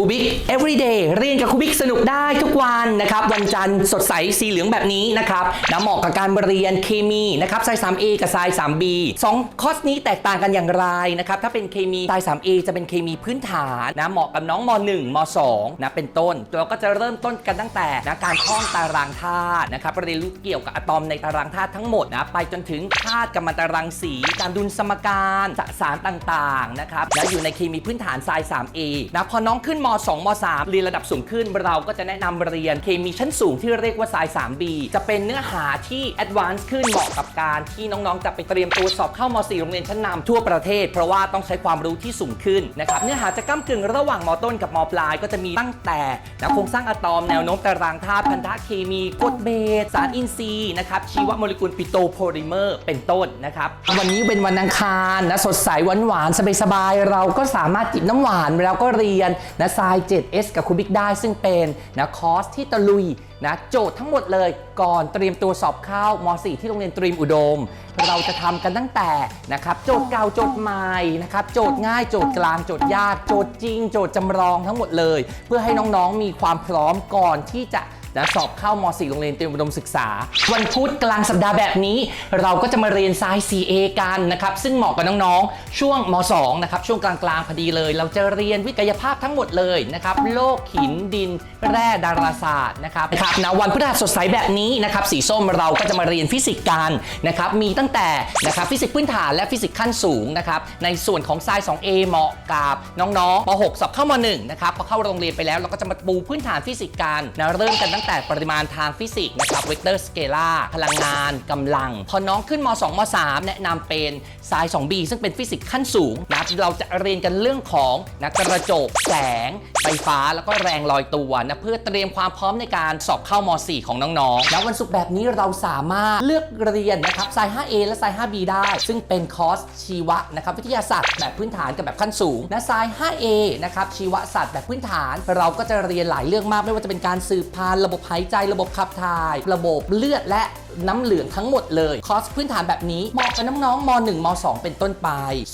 คูบิก everyday เรียนกับครูบิกสนุกได้ทุกวันนะครับ วันจันทร์สดใสสีเหลืองแบบนี้นะครับนะเหมาะกับการเรียนเคมีนะครับไซ 3A กับไซ 3B สองคอร์สนี้แตกต่างกันอย่างไรนะครับ ถ้าเป็นเคมีไซ 3A จะเป็นเคมีพื้นฐานนะเหมาะกับน้องม .1 ม .2 นะเป็นต้น เราก็จะเริ่มต้นกันตั้งแต่นะการท่องตารางธาตุนะครับเรียนรู้เกี่ยวกับอะตอมในตารางธาตุทั้งหมดนะไปจนถึงธาตุกัมมันตรังสี การดุลสมการสสารต่างๆนะครับและอยู่ในเคมีพื้นฐานไซ 3A นะพอน้องขึ้นมม 2 ม 3 เรียนระดับสูงขึ้น เราก็จะแนะนำเรียนเคมีชั้นสูงที่เรียกว่าไซ 3B จะเป็นเนื้อหาที่ advance ขึ้นเหมาะกับการที่น้องๆ จะไปเตรียมตัวสอบเข้าม 4 โรงเรียนชั้นนำทั่วประเทศ เพราะว่าต้องใช้ความรู้ที่สูงขึ้นนะครับ เนื้อหาจะก้ากึ่งระหว่างมต้นกับมปลาย ก็จะมีตั้งแต่นะโครงสร้างอะตอม แนวโน้มตารางธาตุ พันธะเคมีกรดเบสสารอินทรีย์นะครับ ชีวโมเลกุลปิโตโพลิเมอร์ เป็นต้นนะครับ วันนี้เป็นวันอังคารนะ สดใสหวานหวานๆสบายๆ เราก็สามารถจิบน้ำหวานแล้วก็เรียนนะทราย 7S กับคูบิกได้ซึ่งเป็นนะคอร์สที่ตะลุยนะโจทย์ทั้งหมดเลยก่อนเตรียมตัวสอบเข้าม .4 ที่โรงเรียนตรีมอุดม เราจะทำกันตั้งแต่นะครับโจทย์เก่าโจทย์ใหม่นะครับโจทย์ง่ายโจทย์กลางโจทย์ยากโจทย์จริง โจทย์จำลองทั้งหมดเลย เพื่อให้น้องๆมีความพร้อมก่อนที่จะ นะสอบเข้าม .4 โรงเรียนเตรียมอุดมศึกษา วันพุธกลางสัปดาห์แบบนี้ เราก็จะมาเรียนไซน์ 4A กันนะครับ ซึ่งเหมาะกับน้องๆ ช่วงม 2 นะครับ ช่วงกลางๆพอดีเลย เราจะเรียนวิทยาภาพทั้งหมดเลยนะครับ โลกหินดิน แร่ดาราศาสตร์นะครับนะครับนะวันพฤหัสสดใสแบบนี้นะครับ สีส้มเราก็จะมาเรียนฟิสิกส์กันนะครับ มีตั้งแต่นะครับฟิสิกส์พื้นฐานและฟิสิกส์ขั้นสูงนะครับ ในส่วนของไซน์ 2A เหมาะกับน้องๆป .6 สอบเข้าม 1 นะครับ พอเข้าโรงเรียนไปแล้วเราก็จะมาปูพื้นฐานฟิสิกส์กันนะ เริ่มกันตั้งแต่ปริมาณทางฟิสิกส์นะครับเวกเตอร์สเกลาพลังงานกำลัง พอน้องขึ้นม 2 ม 3 แนะนำเป็นไซน์ 2B ซึ่งเป็นฟิสิกส์ขั้นสูงนะเราจะเรียนกันเรื่องของนะกระจกแสง ไฟฟ้าแล้วก็แรงลอยตัวนะเพื่อเตรียมความพร้อมในการสอบเข้าม .4 ของน้องๆแล้ววันศุกร์แบบนี้เราสามารถเลือกเรียนนะครับไซน์ 5A และไซน์ 5B ได้ ซึ่งเป็นคอร์สชีวะนะครับวิทยาศาสตร์แบบพื้นฐานกับแบบขั้นสูงนะไซน์ 5A นะครับชีวศาสตร์แบบพื้นฐาน เราก็จะเรียนหลายเรื่องมากไม่ว่าจะเป็นการสืบพันธุ์ระบบหายใจ ระบบขับถ่าย ระบบเลือดและ น้ำเหลืองทั้งหมดเลย คอร์สพื้นฐานแบบนี้เหมาะกับน้องๆม .1 ม 2 เป็นต้นไป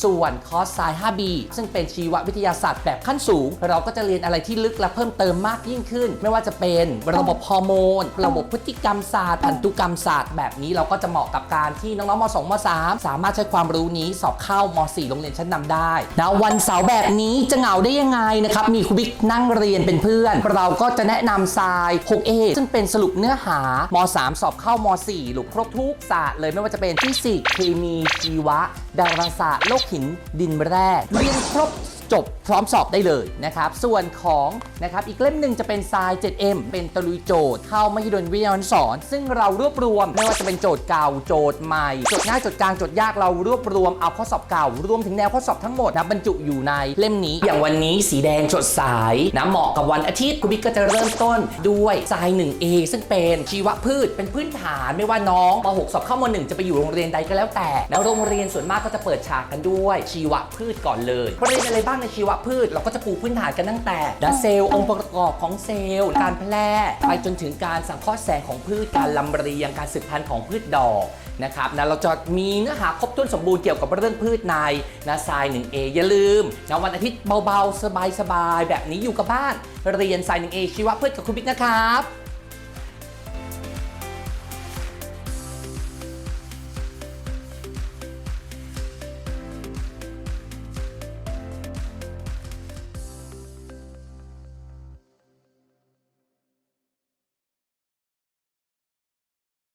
ส่วนคอร์สไซน์ 5B ซึ่งเป็นชีววิทยาศาสตร์แบบขั้นสูง เราก็จะเรียนอะไรที่ลึกและเพิ่มเติมมากยิ่งขึ้น ไม่ว่าจะเป็นระบบฮอร์โมน ระบบพฤติกรรมศาสตร์พันธุกรรมศาสตร์แบบนี้เราก็จะเหมาะกับการที่น้องๆม 2 ม 3 สามารถใช้ความรู้นี้สอบเข้าม 4 โรงเรียนชั้นนำได้นะวันเสาร์แบบนี้จะเหงาได้ยังไงนะครับมีครูบิ๊กนั่งเรียนเป็นเพื่อน เราก็จะแนะนำไซน์ 6A ซึ่งเป็นสรุปเนื้อหาม 3 สอบเข้าม 4หลุกครบทุกศาสตร์เลยไม่ว่าจะเป็นฟิสิกส์เคมีชีวะ ดาราศาสตร์โลกหินดินแร่เรียนครบ จบพร้อมสอบได้เลยนะครับ ส่วนของนะครับอีกเล่มหนึ่งจะเป็นทราย 7M เป็นตะลุยโจทย์เข้ามหิดลวิทยาสอน ซึ่งเรารวบรวมไม่ว่าจะเป็นโจทย์เก่าโจทย์ใหม่ โจทย์ง่ายโจทย์กลางโจทย์ยากเรารวบรวมเอาข้อสอบเก่ารวมถึงแนวข้อสอบทั้งหมดนะบรรจุอยู่ในเล่มนี้ อย่างวันนี้สีแดงสดใสนะเหมาะกับวันอาทิตย์คุณบิ๊กก็จะเริ่มต้นด้วยทราย 1A ซึ่งเป็นชีวพืชเป็นพื้นฐานไม่ว่าน้องม .6 สอบเข้าม .1 จะไปอยู่โรงเรียนใดก็แล้วแต่แล้วโรงเรียนส่วนมากก็จะเปิดฉากกันด้วยชีวพืชก่อนเลยเรียนอะไรบ้างในชีวพืช เราก็จะปูพื้นฐานกันตั้งแต่ดาเซลล์องค์ประกอบของเซลล์ การแพร่ไปจนถึงการสังเคราะห์แสงของพืชการลำเรียงการสืบพันธุ์ของพืชดอกนะครับนะเราจะมีเนื้อหาครบถ้วนสมบูรณ์เกี่ยวกับเรื่องพืชในนะทราย 1A อย่าลืมนะวันอาทิตย์เบาๆ สบายๆ แบบนี้อยู่กับบ้าน เรียนทราย 1A ชีวพืชกับคุณบิ๊กนะครับ